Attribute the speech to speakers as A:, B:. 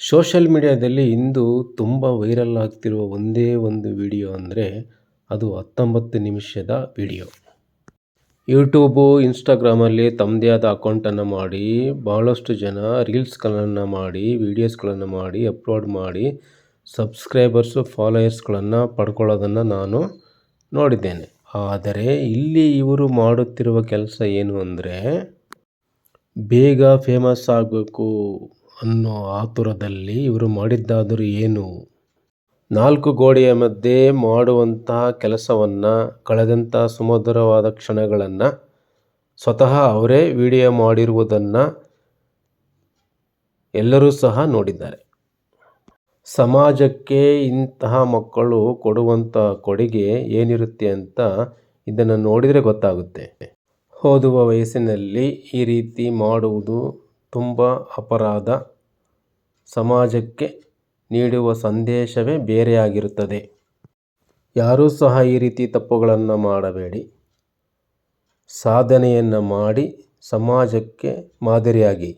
A: Social ಮೀಡಿಯಾದಲ್ಲಿ ಇಂದು ತುಂಬ viral ಆಗ್ತಿರುವ ಒಂದೇ ಒಂದು ವಿಡಿಯೋ ಅಂದರೆ ಅದು ಹತ್ತೊಂಬತ್ತು ನಿಮಿಷದ ವಿಡಿಯೋ. ಯೂಟ್ಯೂಬು, ಇನ್ಸ್ಟಾಗ್ರಾಮಲ್ಲಿ ತಮ್ಮದೇ ಆದ ಅಕೌಂಟನ್ನು ಮಾಡಿ ಭಾಳಷ್ಟು ಜನ ರೀಲ್ಸ್ಗಳನ್ನು ಮಾಡಿ, ವೀಡಿಯೋಸ್ಗಳನ್ನು ಮಾಡಿ, ಅಪ್ಲೋಡ್ ಮಾಡಿ, ಸಬ್ಸ್ಕ್ರೈಬರ್ಸು, ಫಾಲೋಯರ್ಸ್ಗಳನ್ನು ಪಡ್ಕೊಳ್ಳೋದನ್ನು ನಾನು ನೋಡಿದ್ದೇನೆ. ಆದರೆ ಇಲ್ಲಿ ಇವರು ಮಾಡುತ್ತಿರುವ ಕೆಲಸ ಏನು ಅಂದರೆ, ಬೇಗ ಫೇಮಸ್ ಆಗಬೇಕು. ಅನ್ನೋ ಆತುರದಲ್ಲಿ ಇವರು ಮಾಡಿದ್ದಾದರೂ ಏನು? ನಾಲ್ಕು ಗೋಡೆಯ ಮಧ್ಯೆ ಮಾಡುವಂತಹ ಕೆಲಸವನ್ನು, ಕಳೆದಂಥ ಸುಮಧುರವಾದ ಕ್ಷಣಗಳನ್ನು ಸ್ವತಃ ಅವರೇ ವಿಡಿಯೋ ಮಾಡಿರುವುದನ್ನು ಎಲ್ಲರೂ ಸಹ ನೋಡಿದ್ದಾರೆ. ಸಮಾಜಕ್ಕೆ ಇಂತಹ ಮಕ್ಕಳು ಕೊಡುವಂಥ ಕೊಡುಗೆ ಏನಿರುತ್ತೆ ಅಂತ ಇದನ್ನು ನೋಡಿದರೆ ಗೊತ್ತಾಗುತ್ತೆ. ಓದುವ ವಯಸ್ಸಿನಲ್ಲಿ ಈ ರೀತಿ ಮಾಡುವುದು ತುಂಬ ಅಪರಾಧ ಸಮಾಜಕ್ಕೆ ನೀಡುವ ಸಂದೇಶವೇ ಬೇರೆಯಾಗಿರುತ್ತದೆ. ಯಾರೂ ಸಹ ಈ ರೀತಿ ತಪ್ಪುಗಳನ್ನು ಮಾಡಬೇಡಿ. ಸಾಧನೆಯನ್ನು ಮಾಡಿ ಸಮಾಜಕ್ಕೆ ಮಾದರಿಯಾಗಿ.